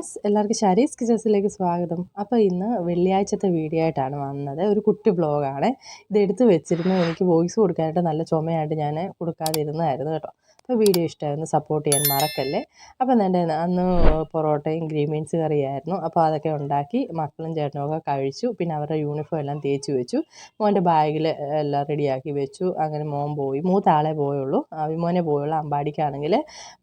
Friends എല്ലാവർക്കും ശരീസ് കിച്ചസിലേക്ക് സ്വാഗതം. അപ്പോൾ ഇന്ന് വെള്ളിയാഴ്ചത്തെ വീഡിയോ ആയിട്ടാണ് വന്നത്. ഒരു കുട്ടി ബ്ലോഗാണ് ഇത് എടുത്ത് വെച്ചിരുന്നു. എനിക്ക് വോയിസ് കൊടുക്കാനായിട്ട് നല്ല ചുമയായിട്ട് ഞാൻ കൊടുക്കാതിരുന്നതായിരുന്നു കേട്ടോ. അപ്പോൾ വീഡിയോ ഇഷ്ടമായിരുന്നു. സപ്പോർട്ട് ചെയ്യാൻ മറക്കല്ലേ? അപ്പോൾ എന്റെ അന്ന് പൊറോട്ടയും ഗ്രീൻ ബീൻസ് കറിയായിരുന്നു. അപ്പോൾ അതൊക്കെ ഉണ്ടാക്കി മക്കളും ചേട്ടനും ഒക്കെ കഴിച്ചു. പിന്നെ അവരുടെ യൂണിഫോം എല്ലാം തേച്ച് വെച്ചു. മോന്റെ ബാഗിൽ എല്ലാം റെഡിയാക്കി വെച്ചു. അങ്ങനെ മോൻ പോയി. മൂത്താളെ പോയുള്ളൂ. അഭിമോനെ പോയുള്ളൂ അമ്പാടിക്കാണെങ്കിൽ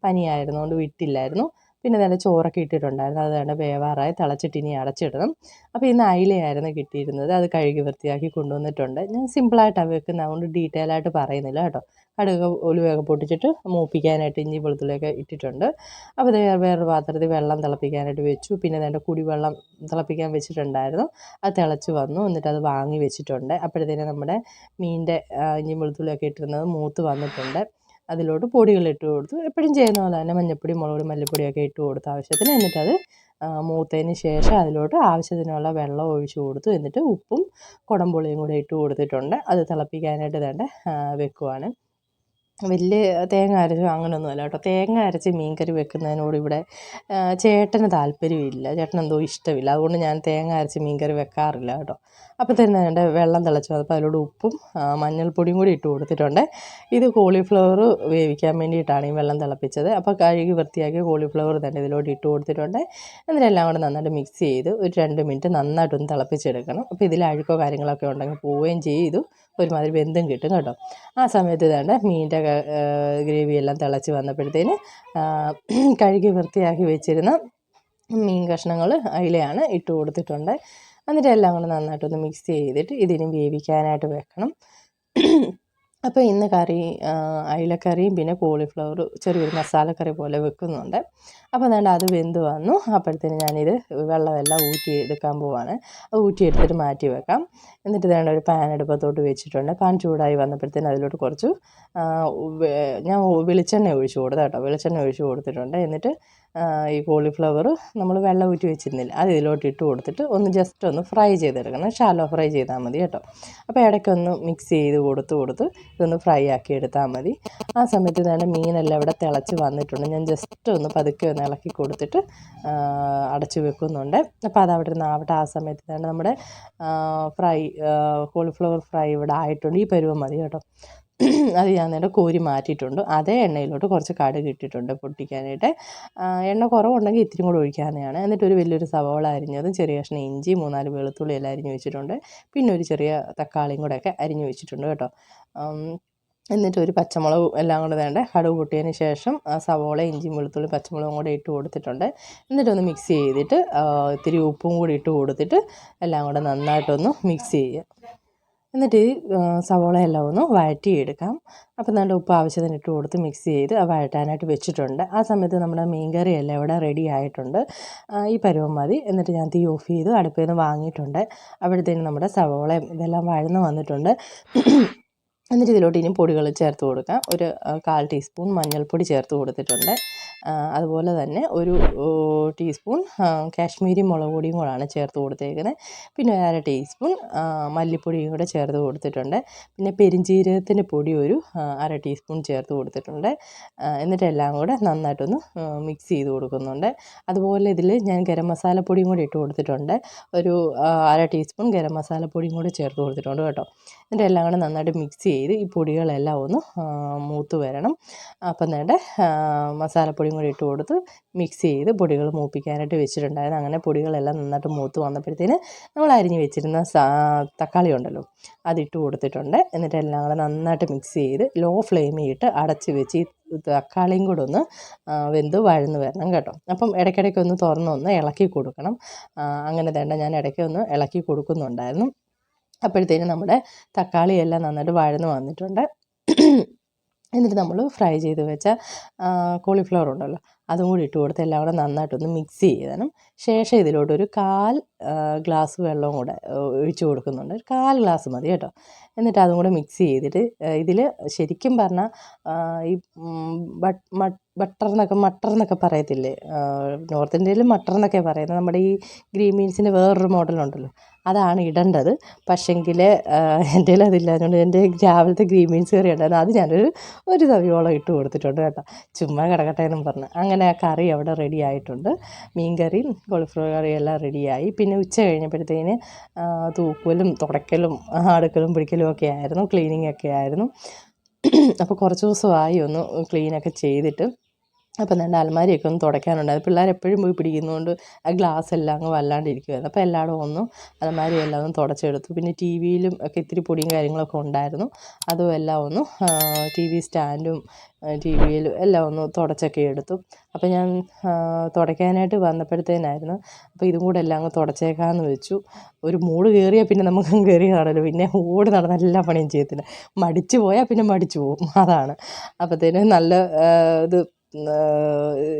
പനിയായിരുന്നുകൊണ്ട് വിട്ടില്ലായിരുന്നു. പിന്നെ നല്ല ചോറൊക്കെ ഇട്ടിട്ടുണ്ടായിരുന്നു. അതാണ് വേവാറായി തിളച്ചിട്ട് ഇനി അടച്ചിടണം. അപ്പോൾ ഇന്ന് അയിലയായിരുന്നു കിട്ടിയിരുന്നത്. അത് കഴുകി വൃത്തിയാക്കി കൊണ്ടുവന്നിട്ടുണ്ട്. ഞാൻ സിമ്പിളായിട്ടാണ് വെക്കുന്നത്. അതുകൊണ്ട് ഡീറ്റെയിൽ ആയിട്ട് പറയുന്നില്ല കേട്ടോ. കടുക് ഒലുവയൊക്കെ പൊട്ടിച്ചിട്ട് മൂപ്പിക്കാനായിട്ട് ഇഞ്ചി വെളുത്തുള്ളിയൊക്കെ ഇട്ടിട്ടുണ്ട്. അപ്പോൾ ഇത് വേറൊരു പാത്രത്തിൽ വെള്ളം തിളപ്പിക്കാനായിട്ട് വെച്ചു. പിന്നെ അതിന്റെ കുടിവെള്ളം തിളപ്പിക്കാൻ വെച്ചിട്ടുണ്ടായിരുന്നു. അത് തിളച്ച് വന്നു. എന്നിട്ട് അത് വാങ്ങി വെച്ചിട്ടുണ്ട്. അപ്പോഴത്തേനും നമ്മുടെ മീനിന്റെ ഇഞ്ചി വെളുത്തുള്ളിയൊക്കെ ഇട്ടിരുന്നത് മൂത്ത് വന്നിട്ടുണ്ട്. അതിലോട്ട് പൊടികൾ ഇട്ട് കൊടുത്തു. എപ്പോഴും ചെയ്യുന്ന പോലെ തന്നെ മഞ്ഞൾപ്പൊടി മുളക് മല്ലിപ്പൊടിയൊക്കെ ഇട്ട് കൊടുത്തു ആവശ്യത്തിന് എന്നിട്ട് അത് മൂത്തതിന് ശേഷം അതിലോട്ട് ആവശ്യത്തിനുള്ള വെള്ളം ഒഴിച്ച് കൊടുത്തു. എന്നിട്ട് ഉപ്പും കുടംപുളിയും കൂടെ ഇട്ട് കൊടുത്തിട്ടുണ്ട്. അത് തിളപ്പിക്കാനായിട്ട് തന്നെ വെക്കുവാണ്. വലിയ തേങ്ങ അരച്ച് അങ്ങനെയൊന്നുമല്ല കേട്ടോ. തേങ്ങ അരച്ച് മീൻകറി വെക്കുന്നതിനോട് ഇവിടെ ചേട്ടന് താല്പര്യമില്ല. ചേട്ടൻ എന്തോ ഇഷ്ടമില്ല. അതുകൊണ്ട് ഞാൻ തേങ്ങ അരച്ച് മീൻകറി വെക്കാറില്ല കേട്ടോ. അപ്പോൾ തന്നെ എന്റെ വെള്ളം തിളച്ച്. വന്നപ്പോൾ അതിലൂടെ ഉപ്പും മഞ്ഞൾപ്പൊടിയും കൂടി ഇട്ട് കൊടുത്തിട്ടുണ്ട്. ഇത് കോളിഫ്ലവർ വേവിക്കാൻ വേണ്ടിയിട്ടാണ് ഈ വെള്ളം തിളപ്പിച്ചത്. അപ്പോൾ കഴുകി വൃത്തിയാക്കി കോളിഫ്ലവർ തന്നെ ഇതിലോട്ട് ഇട്ട് കൊടുത്തിട്ടുണ്ട്. എന്നിട്ട് എല്ലാം കൂടെ നന്നായിട്ട് മിക്സ് ചെയ്ത് ഒരു രണ്ട് മിനിറ്റ് നന്നായിട്ടൊന്ന് തിളപ്പിച്ചെടുക്കണം. അപ്പോൾ ഇതിൽ അഴുക്കോ കാര്യങ്ങളൊക്കെ ഉണ്ടെങ്കിൽ പോവുകയും ചെയ്തു. ഒരുമാതിരി ബന്ധം കിട്ടും കേട്ടോ. ആ സമയത്ത് ഇതാണ്ട് മീനിന്റെ ഗ്രേവി എല്ലാം തിളച്ച് വന്നപ്പോഴത്തേന് കഴുകി വൃത്തിയാക്കി വെച്ചിരുന്ന മീൻ കഷ്ണങ്ങൾ അതിലെയാണ് ഇട്ട് കൊടുത്തിട്ടുണ്ട്. എന്നിട്ട് എല്ലാം കൂടെ നന്നായിട്ടൊന്ന് മിക്സ് ചെയ്തിട്ട് ഇതിനും വേവിക്കാനായിട്ട് വെക്കണം. അപ്പോൾ ഇന്ന് കറി അയിലക്കറിയും പിന്നെ കോളിഫ്ലവർ ചെറിയൊരു മസാലക്കറി പോലെ വെക്കുന്നുണ്ട്. അപ്പോൾ അതുകൊണ്ട് അത് വെന്ത് വന്നു. അപ്പോഴത്തേന് ഞാനിത് വെള്ളമെല്ലാം ഊറ്റി എടുക്കാൻ പോവാണ്. അത് ഊറ്റിയെടുത്തിട്ട് മാറ്റി വെക്കാം. എന്നിട്ട് വേണ്ട ഒരു പാൻ എടുപ്പത്തോട്ട് വെച്ചിട്ടുണ്ട്. പാൻ ചൂടായി വന്നപ്പോഴത്തേന് അതിലോട്ട് കുറച്ച് ഞാൻ വെളിച്ചെണ്ണ ഒഴിച്ചു കൊടുത്തു കേട്ടോ വെളിച്ചെണ്ണ ഒഴിച്ചു കൊടുത്തിട്ടുണ്ട്. എന്നിട്ട് ഈ കോളിഫ്ലവർ നമ്മൾ വെള്ളം ഊറ്റി വെച്ചിരുന്നില്ല. അത് ഇതിലോട്ട് ഇട്ട് കൊടുത്തിട്ട് ഒന്ന് ജസ്റ്റ് ഒന്ന് ഫ്രൈ ചെയ്തെടുക്കണം. ഷാലോ ഫ്രൈ ചെയ്താൽ മതി കേട്ടോ. അപ്പോൾ ഇടയ്ക്കൊന്ന് മിക്സ് ചെയ്ത് കൊടുത്ത് കൊടുത്ത് ഇതൊന്ന് ഫ്രൈ ആക്കി എടുത്താൽ മതി. ആ സമയത്ത് തന്നെ മീനെല്ലാം ഇവിടെ തിളച്ച് വന്നിട്ടുണ്ട്. ഞാൻ ജസ്റ്റ് ഒന്ന് പതുക്കെ ഒന്ന് ഇളക്കി കൊടുത്തിട്ട് അടച്ചു വെക്കുന്നുണ്ട്. അപ്പോൾ അത് അവിടെ ആവട്ടെ. ആ സമയത്ത് തന്നെ നമ്മുടെ ഫ്രൈ കോളിഫ്ലവർ ഫ്രൈ ഇവിടെ ആയിട്ടുണ്ട്. ഈ പരുവം മതി കേട്ടോ. അത് ഞാൻ നേരെ കോരി മാറ്റിയിട്ടുണ്ട്. അതേ എണ്ണയിലോട്ട് കുറച്ച് കടുക് ഇട്ടിട്ടുണ്ട് പൊട്ടിക്കാനായിട്ട്. എണ്ണ കുറവുണ്ടെങ്കിൽ ഇത്തിരി കൂടെ ഒഴിക്കാനാണ് എന്നിട്ട് ഒരു വലിയൊരു സവോള അരിഞ്ഞതും ചെറിയ കഷ്ണം ഇഞ്ചി മൂന്നാൽ വെളുത്തുള്ളി എല്ലാം അരിഞ്ഞു വെച്ചിട്ടുണ്ട്. പിന്നെ ഒരു ചെറിയ തക്കാളിയും കൂടെയൊക്കെ അരിഞ്ഞു വെച്ചിട്ടുണ്ട് കേട്ടോ. എന്നിട്ട് ഒരു പച്ചമുളക് എല്ലാം കൂടെ വേണ്ട കടുക് പൊട്ടിയതിന് ശേഷം സവോള ഇഞ്ചിയും വെളുത്തുള്ളി പച്ചമുളകും കൂടെ ഇട്ട് കൊടുത്തിട്ടുണ്ട്. എന്നിട്ടൊന്ന് മിക്സ് ചെയ്തിട്ട് ഇത്തിരി ഉപ്പും കൂടി ഇട്ട് കൊടുത്തിട്ട് എല്ലാം കൂടെ നന്നായിട്ടൊന്ന് മിക്സ് ചെയ്യുക. എന്നിട്ട് ഈ സവോളയെല്ലാം ഒന്ന് വഴറ്റിയെടുക്കാം. അപ്പം നല്ല ഉപ്പ് ആവശ്യത്തിന് ഇട്ട് കൊടുത്ത് മിക്സ് ചെയ്ത് വഴറ്റാനായിട്ട് വെച്ചിട്ടുണ്ട്. ആ സമയത്ത് നമ്മുടെ മീൻകറി എല്ലാം ഇവിടെ റെഡി ആയിട്ടുണ്ട്. ഈ പരുവം മതി. എന്നിട്ട് ഞാൻ തീ ഓഫ് ചെയ്ത് അടുപ്പിൽ നിന്ന് വാങ്ങിയിട്ടുണ്ട്. അപ്പോഴത്തേനും നമ്മുടെ സവോളയും ഇതെല്ലാം വഴന്ന് വന്നിട്ടുണ്ട്. എന്നിട്ട് ഇതിലോട്ട് ഇനി പൊടികൾ ചേർത്ത് കൊടുക്കാം. ഒരു കാൽ ടീസ്പൂൺ മഞ്ഞൾപ്പൊടി ചേർത്ത് കൊടുത്തിട്ടുണ്ട്. അതുപോലെ തന്നെ ഒരു ടീസ്പൂൺ കാശ്മീരി മുളക് പൊടിയും കൂടാണ് ചേർത്ത് കൊടുത്തേക്കുന്നത് പിന്നെ അര ടീസ്പൂൺ മല്ലിപ്പൊടിയും കൂടെ ചേർത്ത് കൊടുത്തിട്ടുണ്ട്. പിന്നെ പെരിഞ്ജീരകത്തിന്റെ പൊടി ഒരു അര ടീസ്പൂൺ ചേർത്ത് കൊടുത്തിട്ടുണ്ട്. എന്നിട്ട് എല്ലാം കൂടെ നന്നായിട്ടൊന്ന് മിക്സ് ചെയ്ത് കൊടുക്കുന്നുണ്ട്. അതുപോലെ ഇതിൽ ഞാൻ ഗരം മസാലപ്പൊടിയും കൂടി ഇട്ട് കൊടുത്തിട്ടുണ്ട്. ഒരു അര ടീസ്പൂൺ ഗരം മസാലപ്പൊടിയും കൂടി ചേർത്ത് കൊടുത്തിട്ടുണ്ട് കേട്ടോ. എന്നിട്ട് എല്ലാം കൂടെ നന്നായിട്ട് മിക്സ് ചെയ്ത് ഈ പൊടികളെല്ലാം ഒന്ന് മൂത്ത് വരണം. അപ്പം നേടെ മസാലപ്പൊടിയും കൂടി ഇട്ട് കൊടുത്ത് മിക്സ് ചെയ്ത് പൊടികൾ മൂപ്പിക്കാനായിട്ട് വെച്ചിട്ടുണ്ടായിരുന്നു. അങ്ങനെ പൊടികളെല്ലാം നന്നായിട്ട് മൂത്ത് വന്നപ്പോഴത്തേന് നമ്മൾ അരിഞ്ഞ് വെച്ചിരുന്ന തക്കാളി ഉണ്ടല്ലോ അതിട്ട് കൊടുത്തിട്ടുണ്ട്. എന്നിട്ട് എല്ലാം കൂടെ നന്നായിട്ട് മിക്സ് ചെയ്ത് ലോ ഫ്ലെയിമിൽ ഇട്ട് അടച്ച് വെച്ച് തക്കാളിയും കൂടെ ഒന്ന് വെന്ത് വഴന്ന് വരണം കേട്ടോ. അപ്പം ഇടയ്ക്കിടയ്ക്ക് ഒന്ന് തുറന്നൊന്ന് ഇളക്കി കൊടുക്കണം. അങ്ങനെ തേണ്ട ഞാൻ ഇടയ്ക്ക് ഒന്ന് ഇളക്കി കൊടുക്കുന്നുണ്ടായിരുന്നു. അപ്പോഴത്തേനും നമ്മുടെ തക്കാളിയെല്ലാം നന്നായിട്ട് വഴന്ന് വന്നിട്ടുണ്ട്. എന്നിട്ട് നമ്മൾ ഫ്രൈ ചെയ്ത് വെച്ച കോളിഫ്ലവർ ഉണ്ടല്ലോ അതും കൂടി ഇട്ട് കൊടുത്ത് എല്ലാം കൂടെ നന്നായിട്ടൊന്ന് മിക്സ് ചെയ്യണം ശേഷം ഇതിലോട്ടൊരു കാൽ ഗ്ലാസ് വെള്ളവും കൂടെ ഒഴിച്ചു കൊടുക്കുന്നുണ്ട്. ഒരു കാൽ ഗ്ലാസ് മതി കേട്ടോ. എന്നിട്ട് അതും കൂടെ മിക്സ് ചെയ്തിട്ട് ഇതിൽ ശരിക്കും പറഞ്ഞാൽ ഈ ബട്ടർ എന്നൊക്കെ മട്ടർ എന്നൊക്കെ പറയത്തില്ലേ? നോർത്ത് ഇന്ത്യയിൽ മട്ടർ എന്നൊക്കെ പറയുന്നത്. നമ്മുടെ ഈ ഗ്രീൻ ബീൻസിന്റെ വേറൊരു മോഡലുണ്ടല്ലോ. അതാണ് ഇടേണ്ടത്. പക്ഷെങ്കിൽ എന്റെ കയ്യിൽ അതില്ലാത്തതുകൊണ്ട് എന്റെ രാവിലത്തെ ഗ്രീൻ മീൻസ് കറി ഉണ്ടായിരുന്നു. അത് ഞാനൊരു ഒരു തവിയോളം ഇട്ട് കൊടുത്തിട്ടുണ്ട് കേട്ടോ. ചുമ്മാ കിടക്കട്ടെ എന്നും പറഞ്ഞ്. അങ്ങനെ അങ്ങനെ കറി അവിടെ റെഡി ആയിട്ടുണ്ട്. മീൻ കറി കോളിഫ്ലവർ കറി എല്ലാം റെഡിയായി പിന്നെ ഉച്ച കഴിഞ്ഞപ്പോഴത്തേന് തൂക്കലും തുടക്കലും അടുക്കലും പിടിക്കലും ഒക്കെ ആയിരുന്നു. ക്ലീനിങ് ഒക്കെ ആയിരുന്നു. അപ്പോൾ കുറച്ച് ദിവസമായി ഒന്ന് ക്ലീനൊക്കെ ചെയ്തിട്ട് അപ്പം രണ്ട് അലമാരിയൊക്കെ ഒന്ന് തുടയ്ക്കാനുണ്ടായിരുന്നു പിള്ളേർ എപ്പോഴും പോയി പിടിക്കുന്നതുകൊണ്ട് ആ ഗ്ലാസ് എല്ലാം അങ്ങ് വല്ലാണ്ടിരിക്കുമായിരുന്നു അപ്പോൾ എല്ലായിടും ഒന്നും അലമാരി എല്ലാം ഒന്ന് തുടച്ചെടുത്തു. പിന്നെ ടി വിയിലും ഒക്കെ ഇത്തിരി പൊടിയും കാര്യങ്ങളൊക്കെ ഉണ്ടായിരുന്നു. അതും എല്ലാം ഒന്ന് ടി വി സ്റ്റാൻഡും ടി വിയിലും എല്ലാം ഒന്ന് തുടച്ചൊക്കെ എടുത്തു. അപ്പോൾ ഞാൻ തുടയ്ക്കാനായിട്ട് വന്നപ്പോഴത്തേനായിരുന്നു. അപ്പോൾ ഇതും കൂടെ എല്ലാം അങ്ങ് തുടച്ചേക്കാമെന്ന് വെച്ചു. ഒരു മൂട് കയറിയാൽ പിന്നെ നമുക്ക് കയറി കാണലോ പിന്നെ ഓടി നടന്ന എല്ലാ പണിയും ചെയ്യത്തില്ല. മടിച്ചു പോയാൽ പിന്നെ മടിച്ചു പോകും അതാണ്. അപ്പോഴത്തേനും നല്ല ഇത്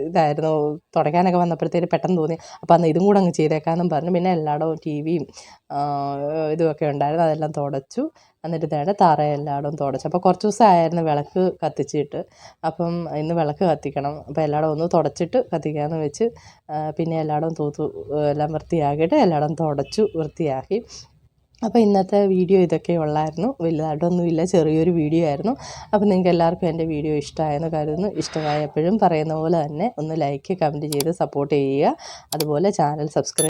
ഇതായിരുന്നു. തുടയ്ക്കാനൊക്കെ വന്നപ്പോഴത്തേന് പെട്ടെന്ന് തോന്നി. അപ്പോൾ അന്ന് ഇതും കൂടെ അങ്ങ് ചെയ്തേക്കാമെന്നും പറഞ്ഞു. പിന്നെ എല്ലായിടവും ടി വിയും ഇതുമൊക്കെ ഉണ്ടായിരുന്നു. അതെല്ലാം തുടച്ചു. എന്നിട്ട് തേടെ തറ എല്ലായിടവും തുടച്ചു അപ്പോൾ കുറച്ച് ദിവസമായിരുന്നു വിളക്ക് കത്തിച്ചിട്ട്. അപ്പം ഇന്ന് വിളക്ക് കത്തിക്കണം. അപ്പോൾ എല്ലായിടവും ഒന്ന് തുടച്ചിട്ട് കത്തിക്കാമെന്ന് വെച്ച് പിന്നെ എല്ലായിടവും തൂത്തു എല്ലാം വൃത്തിയാക്കിയിട്ട് എല്ലായിടവും തുടച്ചു വൃത്തിയാക്കി. അപ്പോൾ ഇന്നത്തെ വീഡിയോ ഇതൊക്കെ ഉള്ളായിരുന്നു. വലുതായിട്ടൊന്നുമില്ല ചെറിയൊരു വീഡിയോ ആയിരുന്നു. അപ്പോൾ നിങ്ങൾക്ക് എല്ലാവർക്കും എന്റെ വീഡിയോ ഇഷ്ടമായെന്ന് കരുതുന്നു. ഇഷ്ടമായപ്പോഴും പറയുന്ന പോലെ തന്നെ ഒന്ന് ലൈക്ക് കമന്റ് ചെയ്ത് സപ്പോർട്ട് ചെയ്യുക. അതുപോലെ ചാനൽ സബ്സ്ക്രൈബ്